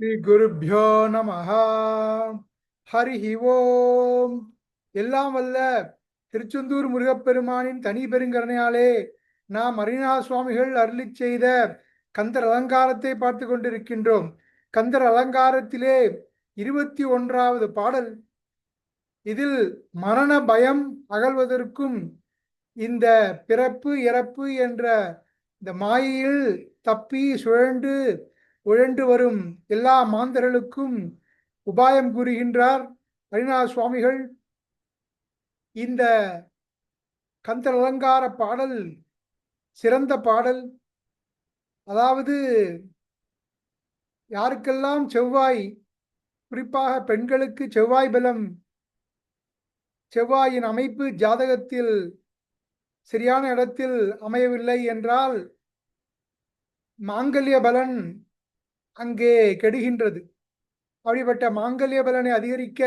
ஸ்ரீ நம நமஹ. ஹரிஹி ஓம். எல்லாம் வல்ல திருச்செந்தூர் முருகப்பெருமானின் தனி பெருங்கருணையாலே நாம் அரிணா சுவாமிகள் அருளிச் செய்த கந்தர் அலங்காரத்தை பார்த்து கொண்டிருக்கின்றோம். கந்தர் அலங்காரத்திலே இருபத்தி ஒன்றாவது பாடல். இதில் மரண பயம் அகழ்வதற்கும் இந்த பிறப்பு இறப்பு என்ற இந்த மாயையில் தப்பி சுழண்டு உழன்று வரும் எல்லா மாந்தர்களுக்கும் உபாயம் கூறுகின்றார். ஹரிநாத சுவாமிகள் இந்த கந்த அலங்கார பாடல் சிறந்த பாடல். அதாவது யாருக்கெல்லாம் செவ்வாய் குறிப்பாக பெண்களுக்கு செவ்வாய் பலம் செவ்வாயின் அமைப்பு ஜாதகத்தில் சரியான இடத்தில் அமையவில்லை என்றால் மாங்கல்ய பலன் அங்கே கெடுகின்றது. அப்படிப்பட்ட மாங்கல்ய பலனை அதிகரிக்க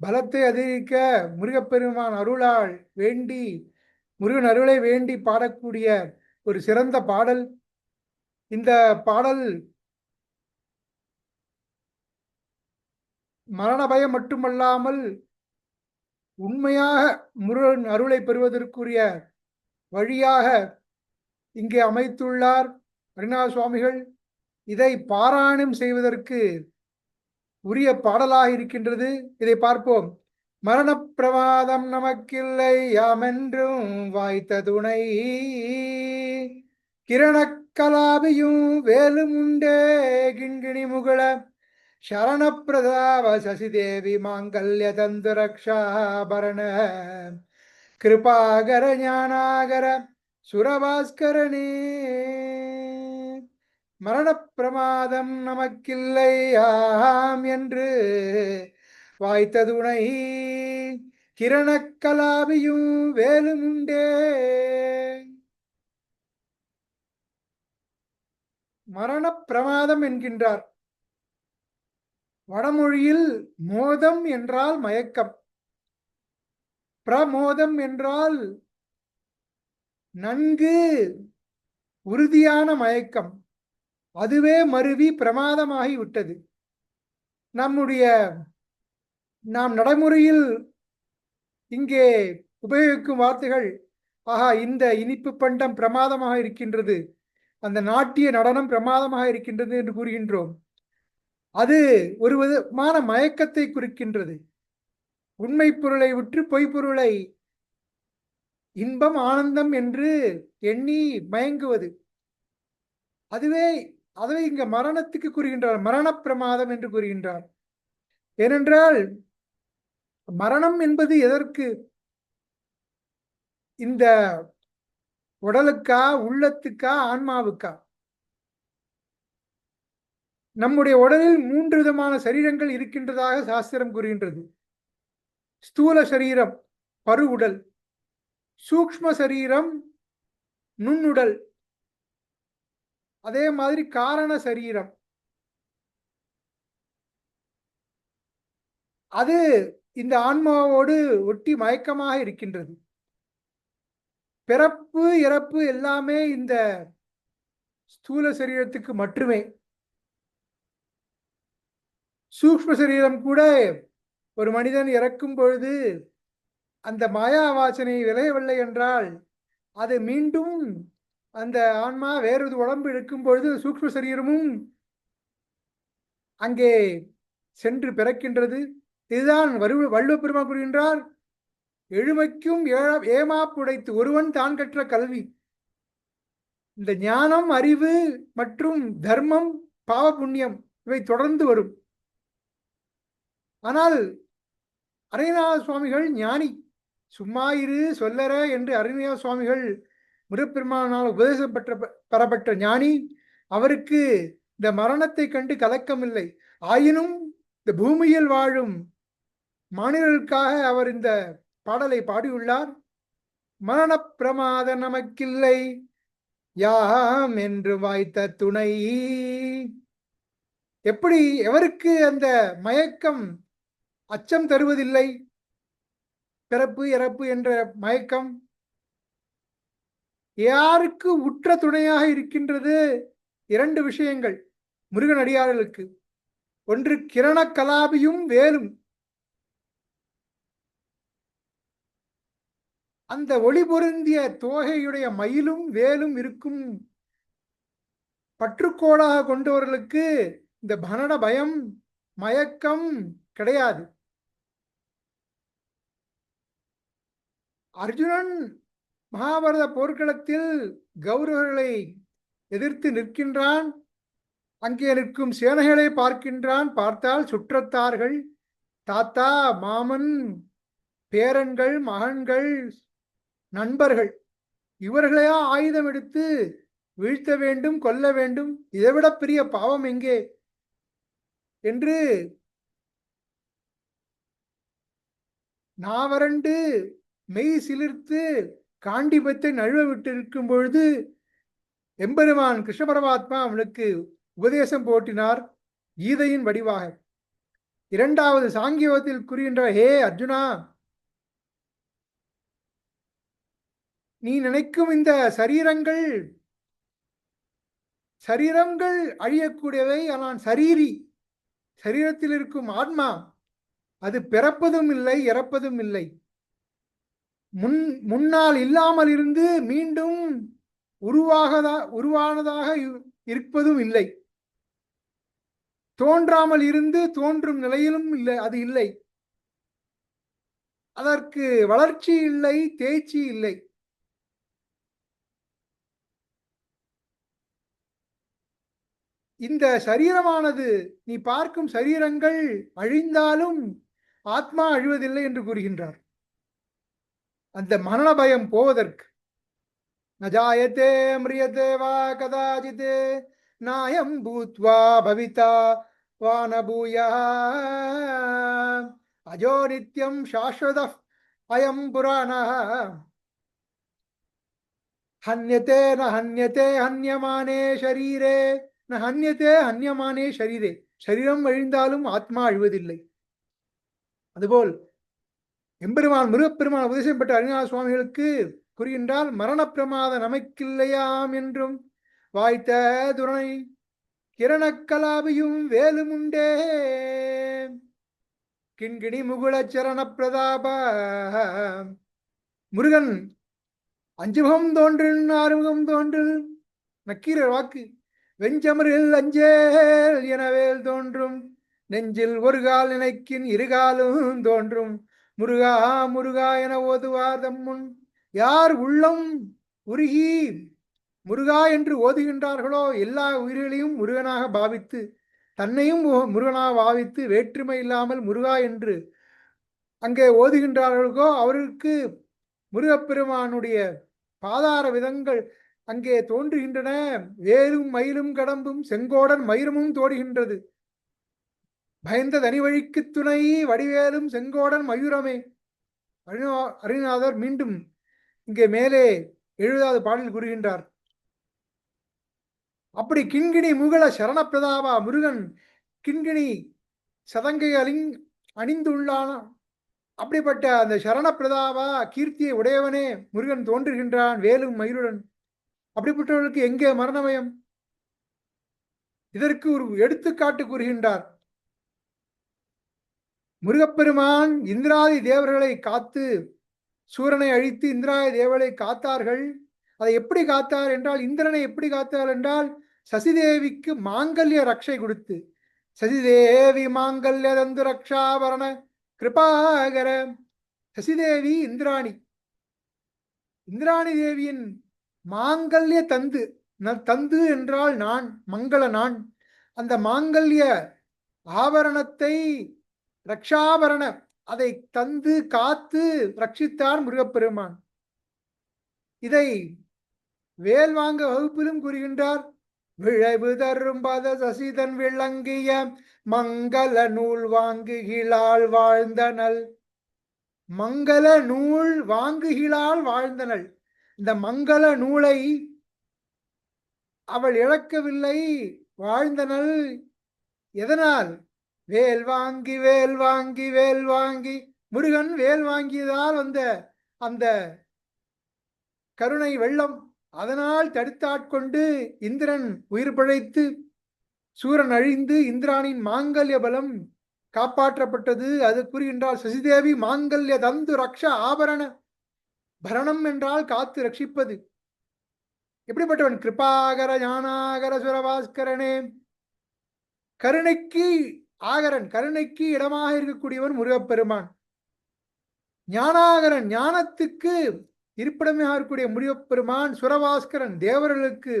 பலத்தை அதிகரிக்க முருகப்பெருமான் அருளால் வேண்டி முருகன் அருளை வேண்டி பாடக்கூடிய ஒரு சிறந்த பாடல். இந்த பாடல் மரண பயம் மட்டுமல்லாமல் உண்மையாக முருகன் அருளை பெறுவதற்குரிய வழியாக இங்கே அமைத்துள்ளார் அருணா சுவாமிகள் இதை பாராயணம் செய்வதற்கு உரிய பாடலாக இருக்கின்றது. இதை பார்ப்போம். மரண பிரமாதம் நமக்கில்லை யாமென்றும் வாய்த்த துணை. கிரணக்கலாபியும் வேலும் உண்டே கிண்கிணி முகுள சரணப்பிரதாவ சசிதேவி மாங்கல்ய தந்து ரக்ஷாபரண கிருபாகர ஞானாகர சுரபாஸ்கரனே. மரணப்பிரமாதம் நமக்கில்லை ஆம் என்று வாய்த்த துணை கிரணக்கலாபியும் வேலும் மரணப்பிரமாதம் என்கின்றார். வடமொழியில் மோதம் என்றால் மயக்கம். பிரமோதம் என்றால் நன்கு உறுதியான மயக்கம். அதுவே மருவி பிரமாதமாகி விட்டது. நம்முடைய நாம் நடைமுறையில் இங்கே உபயோகிக்கும் வார்த்தைகள் ஆஹா இந்த இனிப்பு பண்டம் பிரமாதமாக இருக்கின்றது அந்த நாட்டிய நடனம் பிரமாதமாக இருக்கின்றது என்று கூறுகின்றோம். அது ஒரு விதமான மயக்கத்தை குறிக்கின்றது. உண்மை பொருளை விற்று பொய்ப்பொருளை இன்பம் ஆனந்தம் என்று எண்ணி மயங்குவது. அதுவே அதுவே இங்க மரணத்துக்கு கூறுகின்றார். மரண பிரமாதம் என்று கூறுகின்றார். ஏனென்றால் மரணம் என்பது எதற்கு? இந்த உடலுக்கா உள்ளத்துக்கா ஆன்மாவுக்கா? நம்முடைய உடலில் மூன்று விதமான சரீரங்கள் இருக்கின்றதாக சாஸ்திரம் கூறுகின்றது. ஸ்தூல சரீரம் பரு உடல் சூக்ம சரீரம் நுண்ணுடல் அதே மாதிரி காரண சரீரம். அது இந்த ஆன்மாவோடு ஒட்டி மயக்கமாக இருக்கின்றது. பிறப்பு இறப்பு எல்லாமே இந்த ஸ்தூல சரீரத்துக்கு மட்டுமே. சூக்ம சரீரம் கூட ஒரு மனிதன் இறக்கும் பொழுது அந்த மாயா வாசனை விளையவில்லை என்றால் அது மீண்டும் அந்த ஆன்மா வேறொரு உடம்பு எடுக்கும் பொழுது சூக்ம சரீரமும் அங்கே சென்று பிறக்கின்றது. இதுதான் வரு வள்ளுவ பெருமா கூறுகின்றார் எழுமைக்கும் ஏமா புடைத்து ஒருவன் தான் கற்ற கல்வி. இந்த ஞானம் அறிவு மற்றும் தர்மம் பாவ புண்ணியம் இவை தொடர்ந்து வரும். ஆனால் அரைநாத சுவாமிகள் ஞானி. சும்மா இரு சொல்லற என்று அருமையா சுவாமிகள் முருகப்பெருமானால் உபதேசம் பெற்ற பெறப்பட்ட ஞானி. அவருக்கு இந்த மரணத்தை கண்டு கலக்கமில்லை. ஆயினும் இந்த பூமியில் வாழும் மாநிலர்களுக்காக அவர் இந்த பாடலை பாடியுள்ளார். மரண பிரமாத நமக்கில்லை. யாம் என்று வாய்த்த துணை. எப்படி எவருக்கு அந்த மயக்கம் அச்சம் தருவதில்லை? பிறப்பு இறப்பு என்ற மயக்கம் யாருக்கு உற்ற துணையாக இருக்கின்றது? இரண்டு விஷயங்கள். முருகன் அடியார்களுக்கு. ஒன்று கிரண கலாபியும் வேலும். அந்த ஒளி பொருந்திய தோகையுடைய மயிலும் வேலும் இருக்கும். பற்றுக்கோளாக கொண்டவர்களுக்கு இந்த பனட பயம் மயக்கம் கிடையாது. அர்ஜுனன் மகாபாரத போர்க்களத்தில் கௌரவர்களை எதிர்த்து நிற்கின்றான். அங்கே நிற்கும் சேனைகளை பார்க்கின்றான். பார்த்தால் சுற்றத்தார்கள் தாத்தா மாமன் பேரன்கள் மகன்கள் நண்பர்கள் இவர்களையா ஆயுதம் எடுத்து வீழ்த்த வேண்டும் கொல்ல வேண்டும்? இதைவிட பெரிய பாவம் எங்கே? என்று நாவரண்டு மெய் சிலிர்த்து காண்டிபத்தை நழுவ விட்டிருக்கும் பொழுது எம்பெருமான் கிருஷ்ண பரமாத்மா அவனுக்கு உபதேசம் போட்டினார் கீதையின் வடிவாக. இரண்டாவது சாங்கியவத்தில் கூறுகின்ற ஹே அர்ஜுனா நீ நினைக்கும் இந்த சரீரங்கள் சரீரங்கள் அழியக்கூடியவை ஆனால் சரீரி சரீரத்தில் இருக்கும் ஆத்மா அது பிறப்பதும் இல்லை இறப்பதும் இல்லை. முன் முன்னால் இல்லாமல் இருந்து மீண்டும் உருவாகதா உருவானதாக இருப்பதும் இல்லை. தோன்றாமல் இருந்து தோன்றும் நிலையிலும் இல்லை அது இல்லை. அதற்கு வளர்ச்சி இல்லை தேய்ச்சி இல்லை. இந்த சரீரமானது நீ பார்க்கும் சரீரங்கள் அழிந்தாலும் ஆத்மா அழிவதில்லை என்று கூறுகின்றார். அந்த மரண பயம் போவதற்கு. நஜாயத்தே மிரியத்தே வா கதாஜித் நாயம் பூத்வா பவிதா வானபூயா. அஜோ நித்யம் சாஸ்வத அயம் புராண ஹன்யத்தே ந ஹன்யத்தே ஹன்யமானே ஷரீரே ந ஹன்யத்தே ஹன்யமானே ஷரீரே. சரீரம் அழிந்தாலும் ஆத்மா அழிவதில்லை. அதுபோல் எம்பெருமான் முருகப்பெருமான் உபதேசம் பெற்ற அருணா சுவாமிகளுக்கு கூறுகின்றால் மரண பிரமாத நமக்கில்லையாம் என்றும் வாய்த்த துணை கிரணக்கலாபியும் வேலுமுண்டே கிண்கிணி முகுல சரண பிரதாப முருகன் அஞ்சுமுகம் தோன்றில் ஆறுமுகம் தோன்றில் நக்கீரர் வாக்கு வெஞ்சமரில் அஞ்சேல் எனவேல் தோன்றும் நெஞ்சில் ஒரு கால் நினைக்கின் இருகாலும் தோன்றும் முருகா முருகா என ஓதுவார் தம்முன். யார் உள்ளம் உருகி முருகா என்று ஓதுகின்றார்களோ எல்லா உயிர்களையும் முருகனாக பாவித்து தன்னையும் முருகனாக பாவித்து வேற்றுமை இல்லாமல் முருகா என்று அங்கே ஓதுகின்றார்களோ அவருக்கு முருகப்பெருமானுடைய பாதார விதங்கள் அங்கே தோன்றுகின்றன. வேலும் மயிலும் கடம்பும் செங்கோடன் மயிரமும் தோடுகின்றது. பயந்த தனிவழிக்கு துணை வடிவேலும் செங்கோடன் மயூரமே. அருணாதர் மீண்டும் இங்கே மேலே எழுபதாவது பாடலில் கூறுகின்றார். அப்படி கிண்கிணி முகல சரணப்பிரதாபா முருகன் கிண்கிணி சதங்கை அலிங் அணிந்துள்ளான? அப்படிப்பட்ட அந்த சரணப்பிரதாபா கீர்த்தியை உடையவனே முருகன் தோன்றுகின்றான் வேலும் மயிருடன். அப்படிப்பட்டவர்களுக்கு எங்கே மரணமயம்? இதற்கு ஒரு எடுத்துக்காட்டு கூறுகின்றார். முருகப்பெருமான் இந்திராதி தேவர்களை காத்து சூரனை அழித்து இந்திராதி தேவர்களை காத்தார்கள். அதை எப்படி காத்தார் என்றால் இந்திரனை எப்படி காத்தார் என்றால் சசிதேவிக்கு மாங்கல்ய ரக்ஷை கொடுத்து சசிதேவி மாங்கல்ய தந்து ரக்ஷாபரண கிருபாகர சசிதேவி இந்திராணி. இந்திராணி தேவியின் மாங்கல்ய தந்து தந்து என்றால் நான் மங்கள நான். அந்த மாங்கல்ய ஆபரணத்தை ரக்ஷாபரண அதை தந்து காத்து ரட்சித்தார் முருகப்பெருமான். இதை வேல் வாங்க வகுப்பிலும் கூறுகின்றார் விழைவு தரும் பத சசிதன் விளங்கிய மங்கள நூல் வாங்குகிழால் வாழ்ந்தனல் மங்கள நூல் வாங்குகிழால் வாழ்ந்தனள். இந்த மங்கள நூலை அவள் இழக்கவில்லை வாழ்ந்தனள். எதனால்? வேல் வாங்கி வேல் வாங்கி வேல் வாங்கி. முருகன் வேல் வாங்கியதால் வந்த அந்த கருணை வெள்ளம் அதனால் தடுத்தாட்கொண்டு இந்திரன் உயிர் பிழைத்து சூரன் அழிந்து இந்திரானின் மாங்கல்ய பலம் காப்பாற்றப்பட்டது. அது கூறுகின்றால் சசிதேவி மாங்கல்ய தந்து ரக்ஷ ஆபரண பரணம் என்றால் காத்து ரட்சிப்பது. எப்படிப்பட்டவன்? கிருபாகர ஞானாகர சுரபாஸ்கரனே. கருணைக்கு ஆகரன் கருணைக்கு இடமாக இருக்கக்கூடியவன் முருகப்பெருமான். ஞானாகரன் ஞானத்துக்கு இருப்பிடமாக இருக்கக்கூடிய முருகப்பெருமான் சுரபாஸ்கரன் தேவர்களுக்கு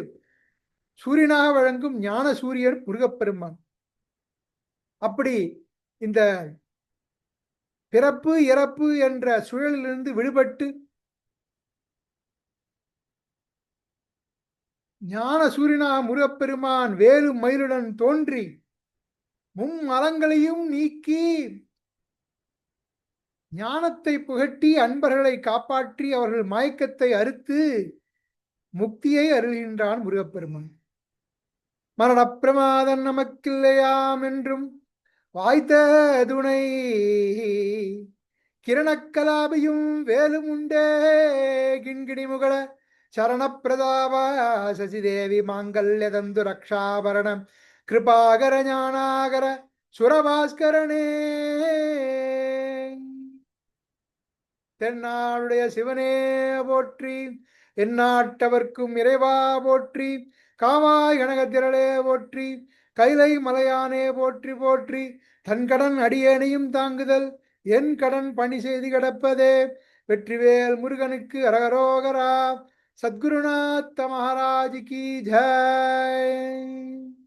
சூரியனாக வழங்கும் ஞான சூரியன் முருகப்பெருமான். அப்படி இந்த பிறப்பு இறப்பு என்ற சுழலிலிருந்து விடுபட்டு ஞான சூரியனாக முருகப்பெருமான் வேலு மயிலுடன் தோன்றி மும்மலங்களையும் நீக்கி ஞானத்தை புகட்டி அன்பர்களை காப்பாற்றி அவர்கள் மயக்கத்தை அறுத்து முக்தியை அருள்கின்றான் முருகப்பெருமான். மரணப்பிரமாதம் நமக்கில்லையாம் என்றும் வாய்த்த துணை கிரணக்கலாபியும் வேலும் உண்டே கிண்கிணி முகல சரணப்பிரதாப சசிதேவி மாங்கல்யதந்து ரக்ஷாபரணம் கிருபாகர ஞானாகர சுரபாஸ்கரனே. தென்னாளுடைய சிவனே போற்றி எந்நாட்டவர்க்கும் இறைவா போற்றி காவாய் கனகத்திரளே போற்றி கைலை மலையானே போற்றி போற்றி. தன் கடன் அடியேனையும் தாங்குதல் என் கடன் பணி செய்து கிடப்பதே. வெற்றிவேல் முருகனுக்கு அரகரோகரா சத்குருநாத்த மகாராஜ் கி ஜெய்.